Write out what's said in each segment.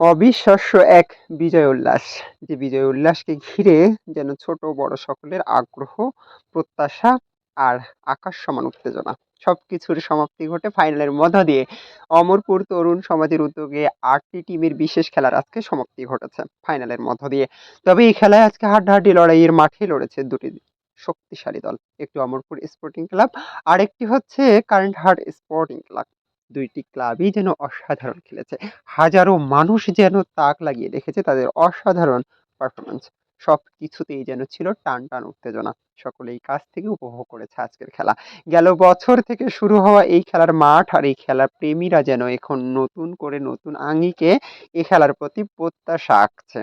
অবিশ্বাস্য এক বিজয় উল্লাস। যে বিজয় উল্লাসকে ঘিরে যেন ছোট বড় সকলের আগ্রহ, প্রত্যাশা আর আকাশ সমান উত্তেজনা। সবকিছুর সমাপ্তি ঘটে ফাইনালের মধ্য দিয়ে। অমরপুর তরুণ সমাজের উদ্যোগে আটটি টিমের বিশেষ খেলার আজকে সমাপ্তি ঘটেছে ফাইনালের মধ্য দিয়ে। তবে এই খেলায় আজকে হাড্ডাহাড্ডি লড়াইয়ের মাঠে লড়েছে দুটি শক্তিশালী দল। একটি অমরপুর স্পোর্টিং ক্লাব আরেকটি হচ্ছে কারেন্ট হার্ট স্পোর্টিং ক্লাব দুইটি ক্লাবই যেন অসাধারণ খেলেছে। হাজারো মানুষ যেন তাক লাগিয়ে দেখেছে তাদের অসাধারণ পারফরমেন্স সব কিছুতেই যেন ছিল টান টান উত্তেজনা। সকলেই কাছ থেকে উপভোগ করেছে আজকের খেলা। গেল বছর থেকে শুরু হওয়া এই খেলার মাঠ আর এই খেলার প্রেমীরা যেন এখন নতুন করে নতুন আঙ্গিকে এই খেলার প্রতি প্রত্যাশা আঁকছে।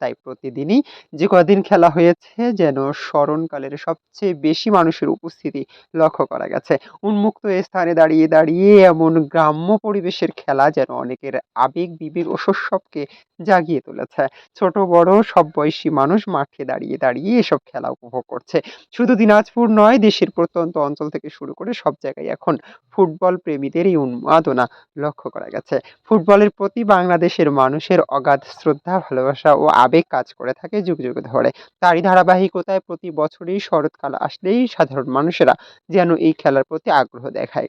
তাই প্রতিদিনই যে কদিন খেলা হয়েছে যেন স্মরণকালের সবচেয়ে বেশি মানুষের উপস্থিতি লক্ষ্য করা গেছে। উন্মুক্ত স্থানে দাঁড়িয়ে দাঁড়িয়ে এমন গ্রাম্য পরিবেশের খেলা যেন অনেকের আবেগ, বিবেক ও শৈশবকে জাগিয়ে তুলেছে। ছোট, বড়, সব বয়সী মানুষ মাঠে দাঁড়িয়ে দাঁড়িয়ে এসব খেলা উপভোগ করছে। শুধু দিনাজপুর নয়, দেশের প্রত্যন্ত অঞ্চল থেকে শুরু করে সব জায়গায় এখন ফুটবল প্রেমীদের এই উন্মাদনা লক্ষ্য করা গেছে। ফুটবলের প্রতি বাংলাদেশের মানুষের অগাধ শ্রদ্ধা, ভালোবাসা ও আবেগ কাজ করে থাকে যুগ যুগ ধরে। তারই ধারাবাহিকতায় প্রতি বছরই শরৎকাল আসলেই সাধারণ মানুষেরা যেন এই খেলার প্রতি আগ্রহ দেখায়।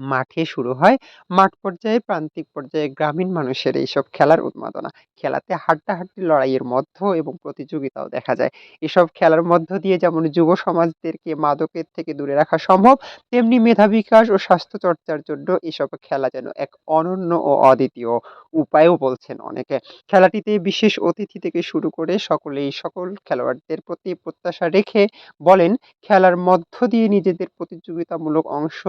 মাঠে শুরু হয় মাঠ পর্যায়ে, প্রান্তিক পর্যায়ে গ্রামীণ মানুষের এইসব খেলার উন্মাদনা। খেলাতে হাড্ডাহাড্ডি লড়াইয়ের মধ্য এবং প্রতিযোগিতাও দেখা যায়। এসব খেলার মধ্য দিয়ে যেমন যুব সমাজদেরকে মাদকের থেকে দূরে রাখা সম্ভব, তেমনি মেধা বিকাশ ও স্বাস্থ্য চর্চার জন্য এসব খেলা যেন এক অনন্য ও অদ্বিতীয় উপায়ও বলছেন অনেকে। খেলাটিতে বিশেষ অতিথি থেকে শুরু করে সকলেই সকল খেলোয়াড়দের প্রতি প্রত্যাশা রেখে বলেন, খেলার মধ্য দিয়ে নিজেদের প্রতিযোগিতামূলক অংশ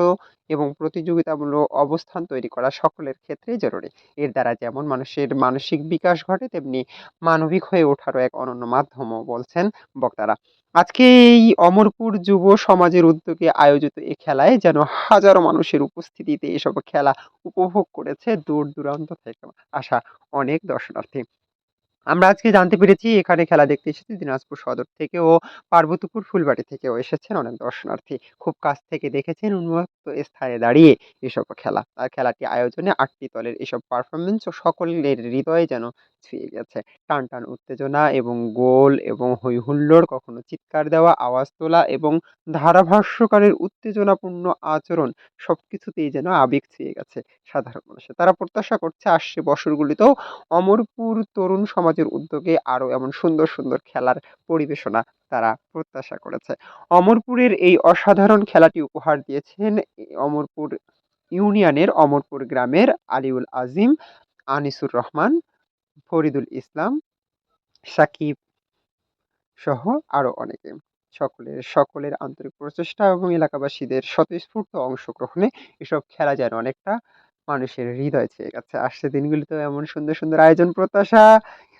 এবং প্রতিযোগিতামূলক অবস্থান তৈরি করা সকলের ক্ষেত্রেই জরুরি। এর দ্বারা যেমন মানুষের মানসিক বিকাশ ঘটে, তেমনি মানবিক হয়ে ওঠারও এক অনন্য মাধ্যমও বলছেন বক্তারা। আজকে এই অমরপুর যুব সমাজের উদ্যোগে আয়োজিত এই খেলায় যেন হাজারো মানুষের উপস্থিতিতে এসব খেলা উপভোগ করেছে দূর দূরান্ত থেকে। আসা অনেক দর্শনার্থী। আমরা আজকে জানতে পেরেছি, এখানে খেলা দেখতে এসেছে দিনাজপুর সদর থেকে ও পার্বতীপুর ফুলবাড়ি থেকেও এসেছেন অনেক দর্শনার্থী। খুব কাছ থেকে দেখেছেন উন্মুক্ত স্থানে দাঁড়িয়ে এসব খেলা। আর খেলাটি আয়োজনে আটটি দলের এসব পারফরমেন্স ও সকলের হৃদয়ে যেন ছুঁয়ে গেছে। টান টান উত্তেজনা এবং গোল এবং হৈ হুল্লোড় কখনো চিৎকার দেওয়া, আওয়াজ তোলা এবং ধারাভাষ্যকারের উত্তেজনাপূর্ণ আচরণ সব কিছুতেই যেন আবেগ ছুঁয়ে গেছে সাধারণ মানুষের। তারা প্রত্যাশা করছে, আসছে বছরগুলিতেও অমরপুর তরুণ সমাজের উদ্যোগে আরও এমন সুন্দর সুন্দর খেলার পরিবেশনা তারা প্রত্যাশা করেছে। অমরপুরের এই অসাধারণ খেলাটি উপহার দিয়েছেন অমরপুর ইউনিয়নের অমরপুর গ্রামের আলিউল আজিম, আনিসুর রহমান, ফরিদুল ইসলাম, সাকিব সহ আরও অনেকে। সকলের সকলের আন্তরিক প্রচেষ্টা এবং এলাকাবাসীদের স্বতঃস্ফূর্ত অংশগ্রহণে এসব খেলা যেন অনেকটা মানুষের হৃদয় ছেয়ে গেছে। আসছে দিনগুলিতেও এমন সুন্দর সুন্দর আয়োজন প্রত্যাশা।